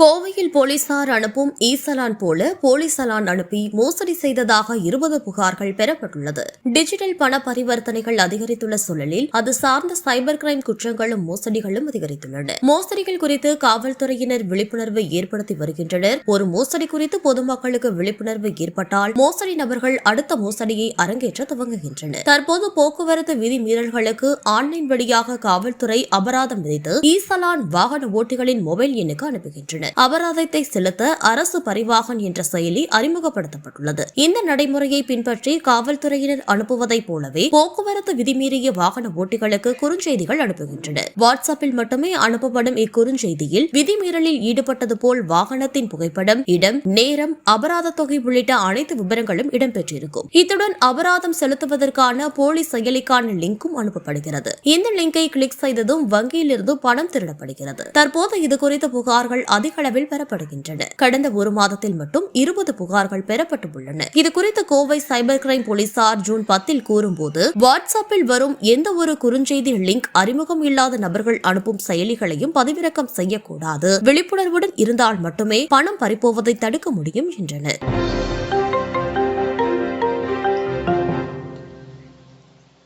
கோவையில் போலீசார் அனுப்பும் ஈசலான் போல போலீசலான் அனுப்பி மோசடி செய்ததாக இருபது புகார்கள் பெறப்பட்டுள்ளது. டிஜிட்டல் பண பரிவர்த்தனைகள் அதிகரித்துள்ள சூழலில் அது சார்ந்த சைபர் கிரைம் குற்றங்களும் மோசடிகளும் அதிகரித்துள்ளன. மோசடிகள் குறித்து காவல்துறையினர் விழிப்புணர்வு ஏற்படுத்தி வருகின்றனர். ஒரு மோசடி குறித்து பொதுமக்களுக்கு விழிப்புணர்வு ஏற்பட்டால் மோசடி நபர்கள் அடுத்த மோசடியை அரங்கேற்ற துவங்குகின்றனர். தற்போது போக்குவரத்து விதி மீறல்களுக்கு ஆன்லைன் வழியாக காவல்துறை அபராதம் விதித்து ஈசலான் வாகன ஓட்டிகளின் மொபைல் எண்ணுக்கு அனுப்புகின்றனர். உள்ளன அபராதத்தை செலுத்த அரசு பரிவாகன் என்ற செயலி அறிமுகப்படுத்தப்பட்டுள்ளது. இந்த நடைமுறையை பின்பற்றி காவல்துறையினர் அனுப்புவதைப் போலவே போக்குவரத்து விதிமீறிய வாகன ஓட்டிகளுக்கு குறுஞ்செய்திகள் அனுப்புகின்றனர் வாட்ஸ்அப்பில் மட்டுமே அனுப்பப்படும் இக்குறுஞ்செய்தியில் விதிமீறலில் ஈடுபட்டது போல் வாகனத்தின் புகைப்படம் இடம் நேரம் அபராத தொகை உள்ளிட்ட அனைத்து விவரங்களும் இடம்பெற்றிருக்கும். இத்துடன் அபராதம் செலுத்துவதற்கான போலி செயலிக்கான லிங்கும் அனுப்பப்படுகிறது. இந்த லிங்கை கிளிக் செய்ததும் வங்கியிலிருந்து பணம் திருடப்படுகிறது. தற்போது இதுகுறித்த புகார்கள் அதிக அளவில் பெறப்படுகின்றன. கடந்த ஒரு மாதத்தில் மட்டும் இருபது புகார்கள் பெறப்பட்டுள்ளன. இது குறித்து கோவை சைபர் கிரைம் போலீசார் ஜூன் பத்தில் கூறும்போது வாட்ஸ்அப்பில் வரும் எந்த ஒரு குறுஞ்செய்தி லிங்க் அறிமுகம் இல்லாத நபர்கள் அனுப்பும் செயலிகளையும் பதிவிறக்கம் செய்யக்கூடாது. விழிப்புணர்வுடன் இருந்தால் மட்டுமே பணம் பறிப்போவதை தடுக்க முடியும் என்றனர்.